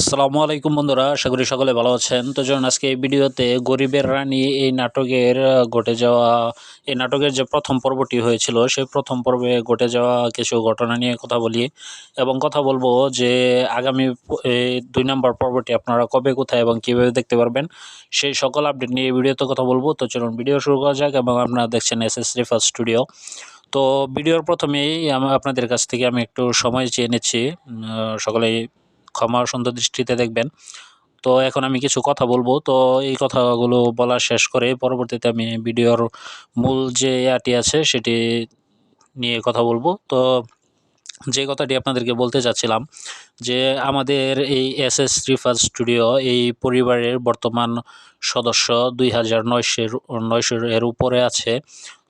সালামু আলাইকুম বন্ধুরা, আশা করি সকলে ভালো আছেন। তো যখন আজকে এই ভিডিওতে গরিবের রানী এই নাটকের ঘটে যাওয়া, এই নাটকের যে প্রথম পর্বটি হয়েছিল, সেই প্রথম পর্বে ঘটে যাওয়া কিছু ঘটনা নিয়ে কথা বলি এবং কথা বলব যে আগামী দুই নম্বর পর্বটি আপনারা কবে, কোথায় এবং কীভাবে দেখতে পারবেন, সেই সকল আপডেট নিয়ে এই ভিডিওতে কথা বলব। তো চলুন ভিডিও শুরু করা যাক এবং আপনারা দেখছেন এস এস রিফার স্টুডিও। তো ভিডিওর প্রথমেই আপনাদের কাছ থেকে আমি একটু সময় চেয়ে নিচ্ছি সকলেই ক্ষমা সুন্দর দৃষ্টিতে দেখবেন। তো এখন আমি কিছু কথা বলব। তো এই কথাগুলো বলা শেষ করে পরবর্তীতে আমি ভিডিওর মূল যে ইয়াটি আছে সেটি নিয়ে কথা বলব। তো যে কথাটি আপনাদেরকে বলতে চাচ্ছিলাম যে আমাদের এই এস এস রিফার স্টুডিও এই পরিবারের বর্তমান সদস্য দুই হাজার নয়শের নয়শোর এর উপরে আছে।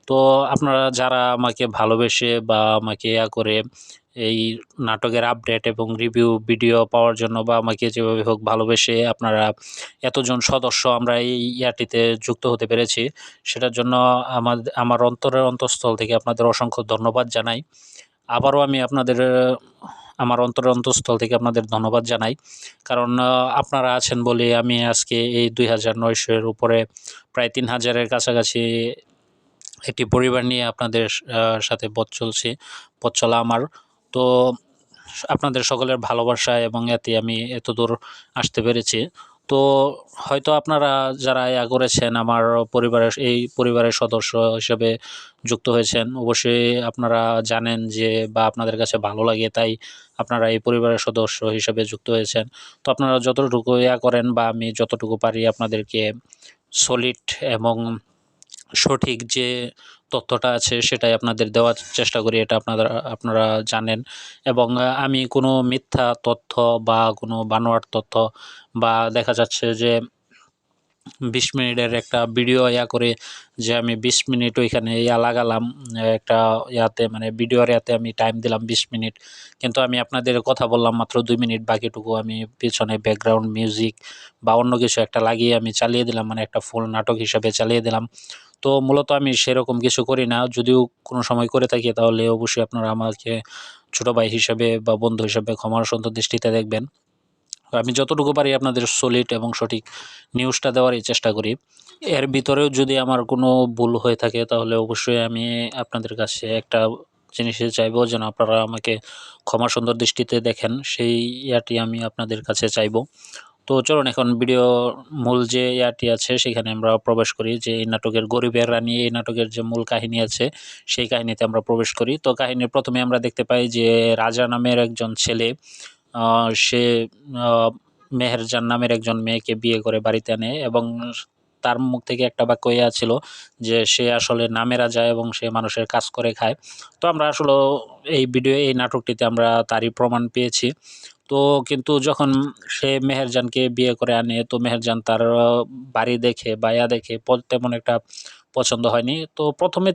তো আপনারা যারা আমাকে ভালোবেসে বা আমাকে ইয়া করে এই নাটকের আপডেট এবং রিভিউ ভিডিও পাওয়ার জন্য বা আমাকে যেভাবে হোক ভালোবেসে আপনারা এতজন সদস্য আমরা এই ইয়াটিতে যুক্ত হতে পেরেছি। সেটার জন্য আমার আমার অন্তরের অন্তঃস্থল থেকে আপনাদের অসংখ্য ধন্যবাদ জানাই। আবারও আমি আপনাদের, আমার অন্তরের অন্তঃস্থল থেকে আপনাদের ধন্যবাদ জানাই। কারণ আপনারা আছেন বলে আমি আজকে এই দুই হাজার নয়শোর উপরে প্রায় তিন হাজারের কাছাকাছি একটি পরিবার নিয়ে আপনাদের সাথে পথ চলছি পথ চলা আমার তো আপনাদের সকলের ভালোবাসা এবং এতে আমি এত দূর আসতে পেরেছি। তো হয়তো আপনারা যারা ইয়া করেছেন, আমার পরিবারের, এই পরিবারের সদস্য হিসেবে যুক্ত হয়েছেন, অবশ্যই আপনারা জানেন যে বা আপনাদের কাছে ভালো লাগে, তাই আপনারা এই পরিবারের সদস্য হিসেবে যুক্ত হয়েছেন। তো আপনারা যতটুকু ইয়া করেন বা আমি যতটুকু পারি আপনাদেরকে সলিড এবং সঠিক যে তথ্যটা আছে সেটাই আপনাদের দেওয়ার চেষ্টা করি, এটা আপনারা আপনারা জানেন। এবং আমি কোনো মিথ্যা তথ্য বা কোনো বানোয়াট তথ্য বা দেখা যাচ্ছে যে বিশ মিনিটের একটা ভিডিও ইয়া করে যে আমি বিশ মিনিট ওইখানে ইয়া লাগালাম, একটা ইয়াতে মানে ভিডিওর ইয়াতে আমি টাইম দিলাম বিশ মিনিট। কিন্তু আমি আপনাদের কথা বললাম মাত্র দুই মিনিট, বাকিটুকু আমি পিছনে ব্যাকগ্রাউন্ড মিউজিক বা অন্য কিছু একটা লাগিয়ে আমি চালিয়ে দিলাম মানে একটা ফুল নাটক হিসাবে চালিয়ে দিলাম। তো মূলত আমি সেরকম কিছু করি না। যদিও কোনো সময় করে থাকি, তাহলে অবশ্যই আপনারা আমাকে ছোটো ভাই হিসেবে বা বন্ধু হিসেবে ক্ষমার সুন্দর দৃষ্টিতে দেখবেন। আমি যতটুকু পারি আপনাদের সলিড এবং সঠিক নিউজটা দেওয়ারই চেষ্টা করি। এর ভিতরেও যদি আমার কোনো ভুল হয়ে থাকে, তাহলে অবশ্যই আমি আপনাদের কাছে একটা জিনিসে চাইব, যেন আপনারা আমাকে ক্ষমা সুন্দর দৃষ্টিতে দেখেন। সেই ইয়াটি আমি আপনাদের কাছে চাইব। তো চলুন এখন ভিডিও মূল যে ইয়াটি আছে, সেখানে আমরা প্রবেশ করি যে এই নাটকের গরিবের রানী, এই নাটকের যে মূল কাহিনী আছে, সেই কাহিনীতে আমরা প্রবেশ করি। তো কাহিনীর প্রথমে আমরা দেখতে পাই যে রাজা নামের একজন ছেলে সে মেহেরজান নামের একজন মেয়েকে বিয়ে করে বাড়িতে আনে এবং তার মুখ থেকে একটা বাক্য ইয়া ছিল যে সে আসলে নামে রাজা এবং সে মানুষের কাজ করে খায়। তো আমরা আসলে এই ভিডিও এই নাটকটিতে আমরা তারই প্রমাণ পেয়েছি। তো কিন্তু যখন সে মেহেরজানকে বিয়ে করে আনে, তো মেহেরজান তার বাড়ি দেখে বা ইয়া দেখে তেমন একটা পছন্দ হয়নি। তো প্রথমে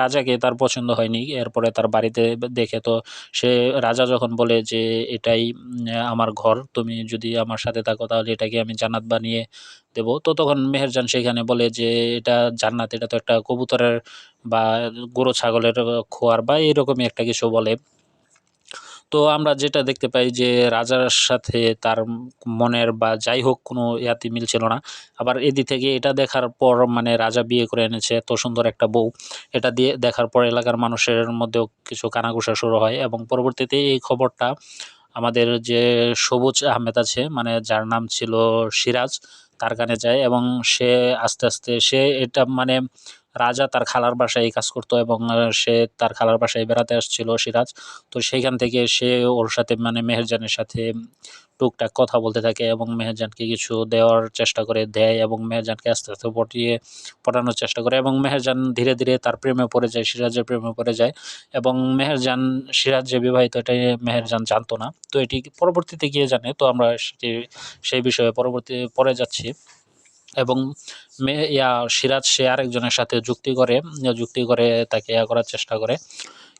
রাজাকে তার পছন্দ হয়নি। এরপরে তার বাড়িতে দেখে তো সে, রাজা যখন বলে যে এটাই আমার ঘর, তুমি যদি আমার সাথে থাকো তাহলে এটাকে আমি জান্নাত বানিয়ে দেবো। তো তখন মেহেরজান সেখানে বলে যে এটা জান্নাত, এটা তো একটা কবুতরের বা গরু, ছাগলের খোয়ার বা এরকমই একটা কিছু বলে। তো আমরা যেটা দেখতে পাই যে রাজার সাথে তার মনের বা যাই হোক কোনো ইয়াতি মিল ছিল না। আবার এদিক থেকে এটা দেখার পর মানে রাজা বিয়ে করে এনেছে, এত সুন্দর একটা বউ। এটা দিয়ে দেখার পর এলাকার মানুষের মধ্যেও কিছু কানাঘুষা শুরু হয় এবং পরবর্তীতে এই খবরটা আমাদের যে সবুজ আহমেদ আছে মানে যার নাম ছিল সিরাজ, তার কানে যায় এবং সে আস্তে আস্তে সে এটা মানে রাজা তার খালার বাসায় এই কাজ করতো এবং সে তার খালার বাসায় বেড়াতে আসছিল সিরাজ। তো সেইখান থেকে সে ওর সাথে মানে মেহেরজানের সাথে টুকটাক কথা বলতে থাকে এবং মেহেরজানকে কিছু দেওয়ার চেষ্টা করে, দেয় এবং মেহেরজানকে আস্তে আস্তে পটিয়ে, পটানোর চেষ্টা করে এবং মেহেরজান ধীরে ধীরে তার প্রেমে পড়ে যায়, সিরাজের প্রেমে পড়ে যায় এবং মেহেরজান, সিরাজ যে বিবাহিত, এটাই মেহেরজান জানতো না। তো এটি পরবর্তীতে গিয়ে জানে। তো আমরা সেটি, সেই বিষয়ে পরবর্তী, পরে যাচ্ছি। এবং ইয়া, সিরাজ সে আরেকজনের সাথে যুক্তি করে যুক্তি করে তাকে ইয়া করার চেষ্টা করে।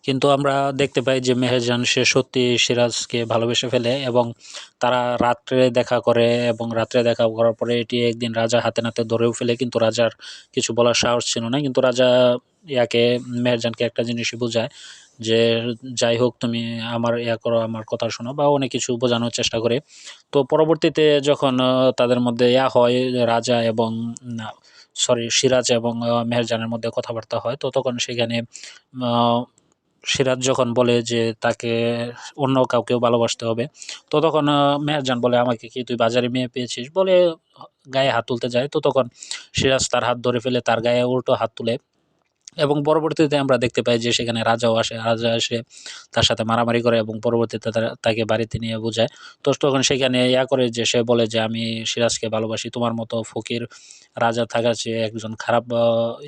কিন্তু আমরা দেখতে পাই যে মেহেরজান সে সত্যি সিরাজকে ভালোবেসে ফেলে এবং তারা রাত্রে দেখা করে এবং রাত্রে দেখা করার পরে এটি একদিন রাজা হাতে নাতে ধরেও ফেলে, কিন্তু রাজার কিছু বলার সাহস ছিল না। কিন্তু রাজা ইয়াকে, মেহেরজানকে একটা জিনিসই বোঝায় যে, যাই হোক, তুমি আমার ইয়া করো, আমার কথা শোনো বা অনেক কিছু বোঝানোর চেষ্টা করে। তো পরবর্তীতে যখন তাদের মধ্যে ইয়া হয়, রাজা এবং সরি সিরাজ এবং মেহেরজানের মধ্যে কথাবার্তা হয়, তো তখন সেখানে সিরাজ যখন বলে যে তাকে অন্য কাউকেও ভালোবাসতে হবে, তো তখন মেহরজান বলে, আমাকে কি তুই বাজারে মেয়ে পেয়েছিস? বলে, গায়ে হাত তুলতে যায়। তো তখন সিরাজ তার হাত ধরে ফেলে, তার গায়ে উল্টো হাত তুলে এবং পরবর্তীতে আমরা দেখতে পাই যে সেখানে রাজাও আসে, রাজা এসে তার সাথে মারামারি করে এবং পরবর্তীতে তাকে বাড়িতে নিয়ে বোঝায়। তো তখন সেখানে ইয়া করে যে সে বলে যে, আমি সিরাজকে ভালোবাসি, তোমার মতো ফকির রাজা থাকার চেয়ে একজন খারাপ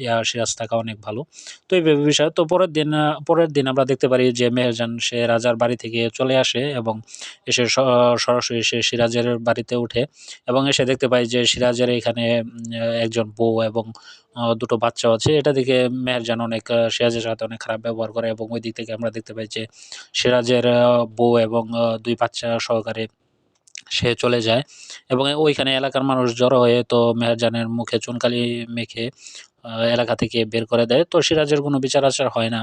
ইয়া সিরাজ থাকা অনেক ভালো। তো এই বিষয়। তো পরের দিন পরের দিন আমরা দেখতে পারি যে মেহেরজান, সে রাজার বাড়ি থেকে চলে আসে এবং এসে সরাসরি সে সিরাজের বাড়িতে উঠে এবং এসে দেখতে পাই যে সিরাজের এখানে একজন বউ এবং দুটো বাচ্চা আছে। এটা দেখে মেহেরজান অনেক সিরাজের সাথে অনেক খারাপ ব্যবহার করে এবং ওই দিক থেকে আমরা দেখতে পাই যে সিরাজের বউ এবং দুই বাচ্চা সহকারে সে চলে যায় এবং ওইখানে এলাকার মানুষ জড়ো হয়ে তো মেহেরজানের মুখে চুনকালি মেখে এলাকা থেকে বের করে দেয়। তো সিরাজের কোনো বিচার আচার হয় না।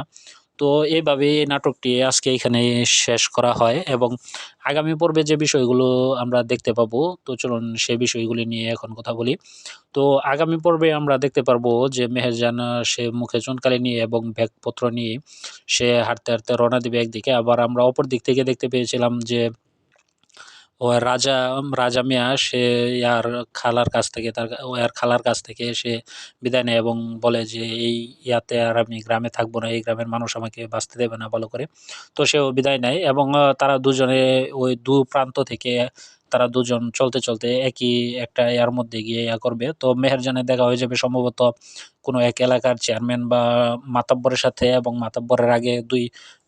তো এইভাবে এই নাটকটি আজকে এখানে শেষ করা হয় এবং আগামী পর্বে যে বিষয়গুলো আমরা দেখতে পাবো, তো চলুন সে বিষয়গুলি নিয়ে এখন কথা বলি। তো আগামী পর্বে আমরা দেখতে পারব যে মেহেরজান, সে মুখে চুনকালি নিয়ে এবং ব্যাগপত্র নিয়ে সে হাঁটতে হাঁটতে রওনা দিবে একদিকে। আবার আমরা অপর দিক থেকে দেখতে পেয়েছিলাম যে ও রাজা রাজা মিয়া, সে ইয়ার খালার কাছ থেকে, তার ও ইয়ার খালার কাছ থেকে সে বিদায় নেয় এবং বলে যে, এই ইয়াতে আর আমি গ্রামে থাকব না, এই গ্রামের মানুষ আমাকে বাঁচতে দেবে না, ভালো করে। তো সেও বিদায় নেয় এবং তারা দুজনে ওই দু প্রান্ত থেকে, তারা দুজন চলতে চলতে একই একটা ইয়ার মধ্যে গিয়ে ইয়া করবে। তো মেহেরজানের দেখা হয়ে যাবে সম্ভবত কোনো এক এলাকার চেয়ারম্যান বা মাতাব্বরের সাথে এবং মাতাব্বরের আগে দুই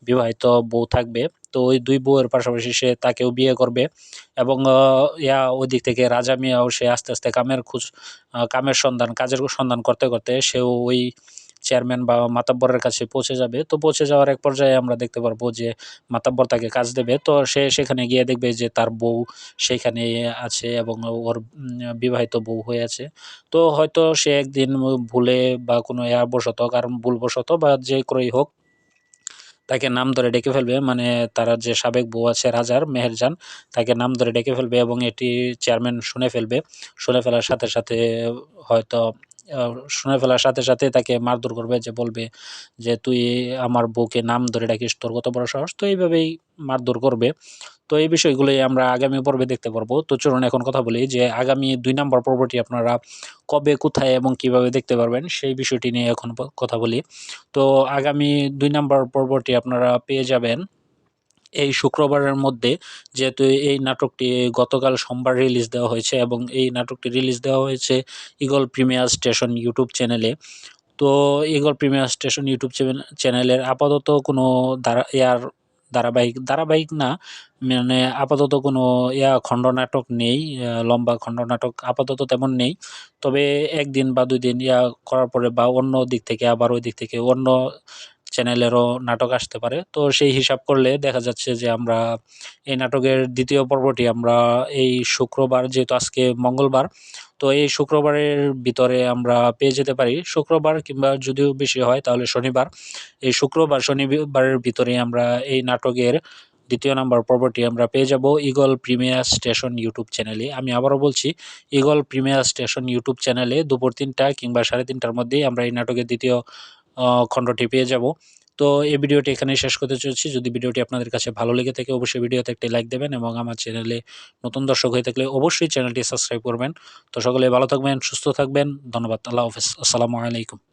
বিবাহিত বউ থাকবে। তো ওই দুই বউয়ের পাশাপাশি সে তাকেও বিয়ে করবে এবং ইয়া ওই দিক থেকে রাজা মিয়াও সে আস্তে আস্তে কামের খোঁজ কামের সন্ধান, কাজের সন্ধান করতে করতে সেও ওই চেয়ারম্যান বা মাতাব্বরের কাছে পৌঁছে যাবে। তো পৌঁছে যাওয়ার এক পর্যায়ে আমরা দেখতে পারব যে মাতাব্বর তাকে কাজ দেবে। তো সে সেখানে গিয়ে দেখবে যে তার বউ সেখানে আছে এবং ওর বিবাহিত বউ হয়ে আছে। তো হয়তো সে একদিন ভুলে বা কোনো ইয়া বশত, কারণ ভুলবশত বা যে করেই হোক তাকে নাম ধরে ডেকে ফেলবে মানে তারা যে সাবেক বউ আছে রাজার, মেহেরজান, তাকে নাম ধরে ডেকে ফেলবে এবং এটি চেয়ারম্যান শুনে ফেলবে। শুনে ফেলার সাথে সাথে হয়তো শুনে ফেলার সাথে সাথে তাকে মারধর করবে যে বলবে যে, তুই আমার বউকে নাম ধরে ডাকিস, তোর কত বড় সাহস? তো এইভাবেই মারধর করবে। তো এই বিষয়গুলোই আমরা আগামী পর্বে দেখতে পারব। তো চলুন এখন কথা বলি যে আগামী দুই নম্বর পর্বটি আপনারা কবে, কোথায় এবং কীভাবে দেখতে পারবেন সেই বিষয়টি নিয়ে এখন কথা বলি। তো আগামী দুই নম্বর পর্বটি আপনারা পেয়ে যাবেন এই শুক্রবারের মধ্যে যেহেতু এই নাটকটি গতকাল সোমবার রিলিজ দেওয়া হয়েছে এবং এই নাটকটি রিলিজ দেওয়া হয়েছে ইগল প্রিমিয়ার স্টেশন ইউটিউব চ্যানেলে তো ইগল প্রিমিয়ার স্টেশন ইউটিউব চ্যানেলের আপাতত কোনো ধারা ইয়ার ধারাবাহিক ধারাবাহিক না মানে আপাতত কোনো ইয়া খণ্ডনাটক নেই লম্বা খণ্ডনাটক আপাতত তেমন নেই। তবে একদিন বা দুই দিন ইয়া করার পরে বা অন্য দিক থেকে, আবার ওই দিক থেকে অন্য চ্যানেলেরও নাটক আসতে পারে। তো সেই হিসাব করলে দেখা যাচ্ছে যে আমরা এই নাটকের দ্বিতীয় পর্বটি আমরা এই শুক্রবার, যেহেতু আজকে মঙ্গলবার, তো এই শুক্রবারের ভিতরে আমরা পেয়ে যেতে পারি। শুক্রবার কিংবা যদিও বেশি হয়, তাহলে শনিবার। এই শুক্রবার, শনিবারের ভিতরে আমরা এই নাটকের দ্বিতীয় নাম্বার পর্বটি আমরা পেয়ে যাব ইগল প্রিমিয়ার স্টেশন ইউটিউব চ্যানেলে। আমি আবারও বলছি, ইগল প্রিমিয়ার স্টেশন ইউটিউব চ্যানেলে দুপুর তিনটা কিংবা সাড়ে তিনটার মধ্যেই আমরা এই নাটকের দ্বিতীয় খণ্ডটি পেয়ে যাব। তো এই ভিডিওটি এখানে শেষ করতে চলছি। যদি ভিডিওটি আপনাদের কাছে ভালো লেগে থাকে, অবশ্যই ভিডিওতে একটি লাইক দেবেন এবং আমার চ্যানেলে নতুন দর্শক হয়ে থাকলে অবশ্যই চ্যানেলটি সাবস্ক্রাইব করবেন। তো সকলে ভালো থাকবেন, সুস্থ থাকবেন। ধন্যবাদ। আল্লাহ হাফেজ। আসসালামু আলাইকুম।